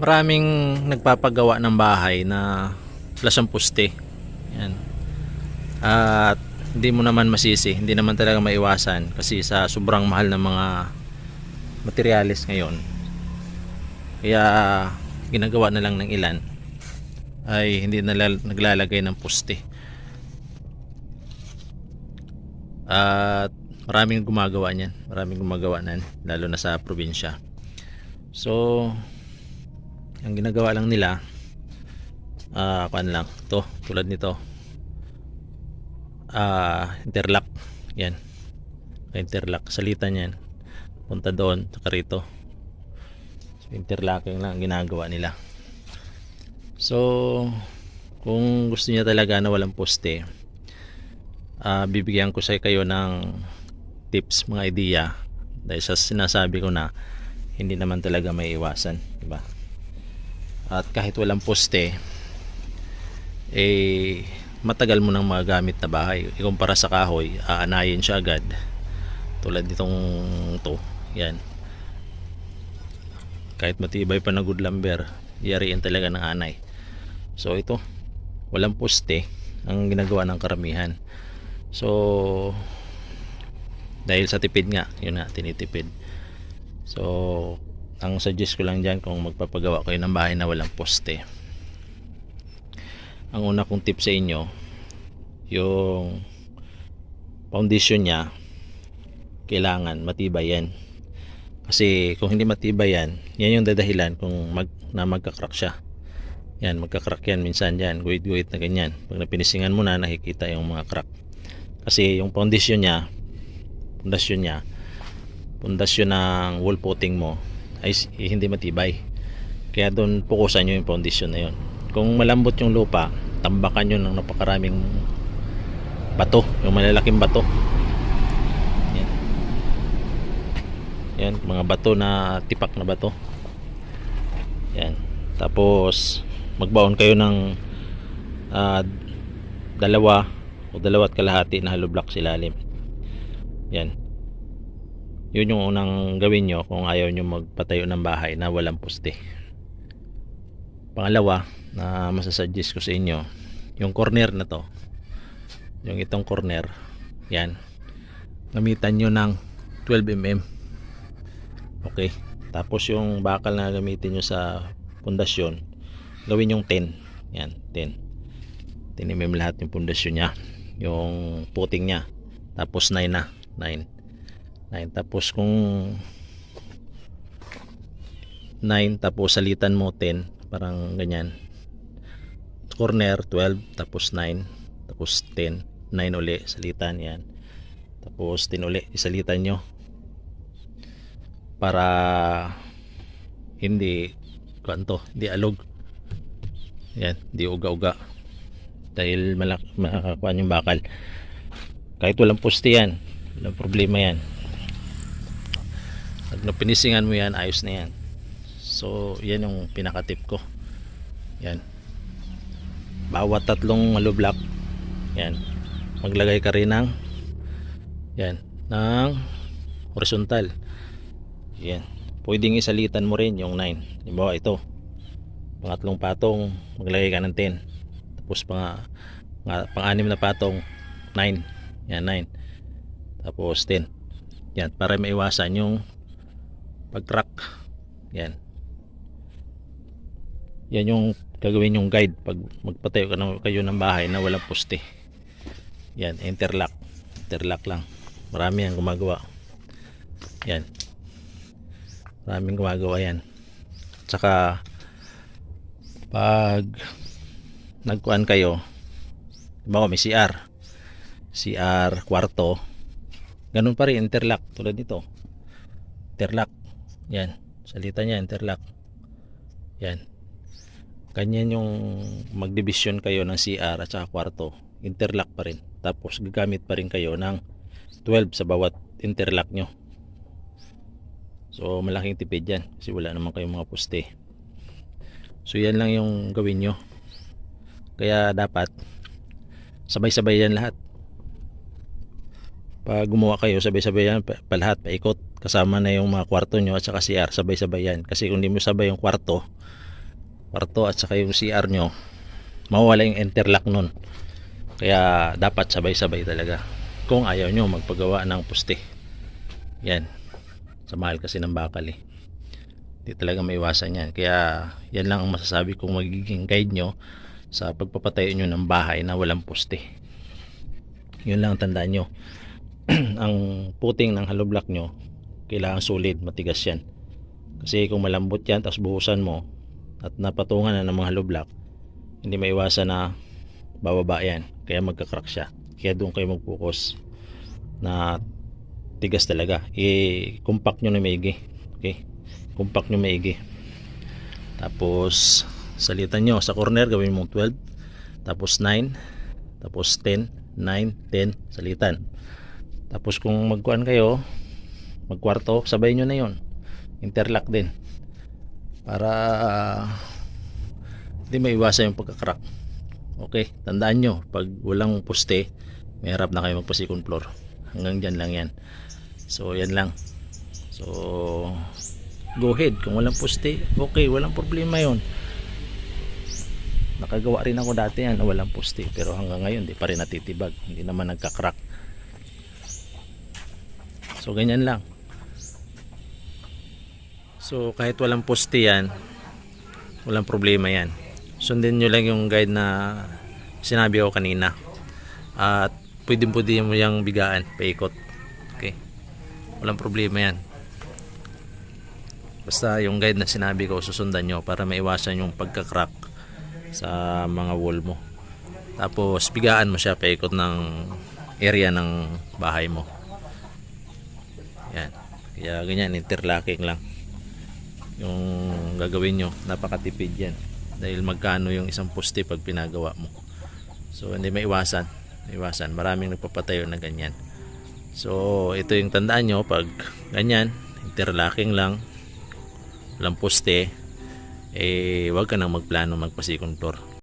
maraming nagpapagawa ng bahay na plus ang puste. Yan. At hindi mo naman masisi, hindi naman talaga maiwasan kasi sa sobrang mahal ng mga materialis ngayon. Kaya ginagawa na lang ng ilan ay hindi na lal- naglalagay ng puste. At maraming gumagawa niyan, maraming gumagawa nan lalo na sa probinsya. So, ang ginagawa lang nila ah kuan lang to tulad nito. Ah interlock yan. Interlock salitan yan punta doon saka rito. So, interlocking lang ang ginagawa nila. So kung gusto niya talaga na walang poste ah bibigyan ko sa kayo ng tips mga idea. Dahil sa sinasabi ko na hindi naman talaga may iwasan diba at kahit walang poste eh matagal mo nang magamit na bahay. Ikumpara sa kahoy aanayin siya agad. Tulad nitong to. Yan. Kahit matibay pa na good lumber yariin talaga ng anay. So ito walang poste ang ginagawa ng karamihan. So dahil sa tipid nga yun na tinitipid. So ang suggest ko lang dyan kung magpapagawa kayo ng bahay na walang poste ang una kong tip sa inyo yung foundation niya kailangan matibay yan. Kasi kung hindi matibay yan yan yung dadahilan kung mag, na magkakrak siya. Yan magkakrak yan minsan yan guhit guhit na ganyan. Pag napinisingan mo na nakikita yung mga crack. Kasi yung foundation niya pundasyon niya pundasyon ng wall footing mo ay hindi matibay. Kaya doon pukusan nyo yung foundation na yun. Kung malambot yung lupa tambakan nyo ng napakaraming bato yung malalaking bato. Yan. Yan mga bato na tipak na bato. Yan. Tapos magbaon kayo ng ah, dalawa o dalawa't kalahati na hollow block silalim. Yan yun yung unang gawin nyo kung ayaw nyo magpatayo ng bahay na walang poste pangalawa na masasuggest ko sa inyo yung corner na to. Yung itong corner yan. Gamitan nyo ng 12mm okay. Tapos yung bakal na gamitin nyo sa pundasyon gawin yung 10 yan 10 10mm lahat yung pundasyon nya yung puting nya tapos 9 na. 9 9 tapos kung 9 tapos salitan mo 10 parang ganyan. Corner 12 tapos 9 tapos 10 9 uli salitan yan. Tapos 10 uli isalitan nyo. Para hindi kanto hindi alog. Yan hindi uga-uga. Dahil malak makakuha yung bakal. Kahit walang poste yan walang problema yan pag napinisingan mo yan ayos na yan. So yan yung pinaka-tip ko. Yan. Bawat tatlong hollow block yan. Maglagay ka rin ng yan ng horizontal. Yan. Pwedeng isalitan mo rin yung 9 halimbawa ito. Pangatlong patong maglagay ka ng 10 tapos pang, nga, pang-anim na patong 9 yan 9 tapos 10 yan para maiwasan yung pag crack yan. Yan yung gagawin yung guide pag magpatayo ka ng, kayo ng bahay na walang poste. Yan interlock. Interlock lang. Marami ang gumagawa. Yan. Maraming gumagawa yan. Tsaka pag nagkuan kayo diba may CR CR kwarto ganun pa rin interlock tulad nito. Interlock yan. Salita niya interlock. Yan. Ganyan yung magdivision kayo ng CR at saka kwarto. Interlock pa rin. Tapos gagamit pa rin kayo ng 12 sa bawat interlock nyo. So malaking tipid yan kasi wala naman kayong mga poste. So yan lang yung gawin nyo. Kaya dapat sabay-sabay yan lahat. Pag gumawa kayo sabay-sabay yan pa, pa paikot kasama na yung mga kwarto nyo at saka CR sabay-sabay yan kasi kung hindi mo sabay yung kwarto kwarto at saka yung CR nyo, mawawala yung interlock nun. Kaya dapat sabay-sabay talaga. Kung ayaw nyo magpagawa ng puste. Yan. Sa mahal kasi ng bakal eh. Hindi talaga maiwasan yan. Kaya yan lang ang masasabi kong magiging guide nyo sa pagpapatayo nyo ng bahay na walang poste. Yun lang ang tandaan nyo. ang puting ng hollow block nyo, kailangan solid, matigas yan. Kasi kung malambot yan, tapos buhusan mo, at napatungan na ng mga hollow block, hindi maiwasan na bababa yan. Kaya magkakrack siya. Kaya doon kayo mag-focus na tigas talaga. I-compact nyo na maigi. Okay? Compact nyo maigi. Tapos, salitan nyo. Sa corner, gawin mong 12. Tapos 9. Tapos 10. 9, 10. Salitan. Tapos kung magkuhan kayo, magkwarto, sabay nyo na yon Interlock din. Para ah, hindi maiwasan yung pagkakrack. Okay, tandaan nyo, pag walang poste, may harap na kayo magpa-second floor. Hanggang dyan lang yan. So, yan lang. So, go ahead. Kung walang poste, okay, walang problema yon Nakagawa rin ako dati yan walang poste. Pero hanggang ngayon, di pa rin natitibag. Hindi naman nagkakrack. So, ganyan lang. So, kahit walang poste yan, walang problema yan. Sundin nyo lang yung guide na sinabi ko kanina. At pwede pwede mo yung bigaan, paikot. Okay. Walang problema yan. Basta yung guide na sinabi ko, susundan nyo para maiwasan yung pagkakrack sa mga wall mo. Tapos bigaan mo siya paikot ng area ng bahay mo. Yan. Kaya ganyan, interlocking lang. Yung gagawin nyo, napakatipid yan. Dahil magkano yung isang poste pag pinagawa mo. So hindi maiwasan. Maiwasan. Maraming nagpapatayo na ganyan. So ito yung tandaan nyo pag ganyan, interlocking lang, walang poste, eh wag ka nang magplano magpasikong floor.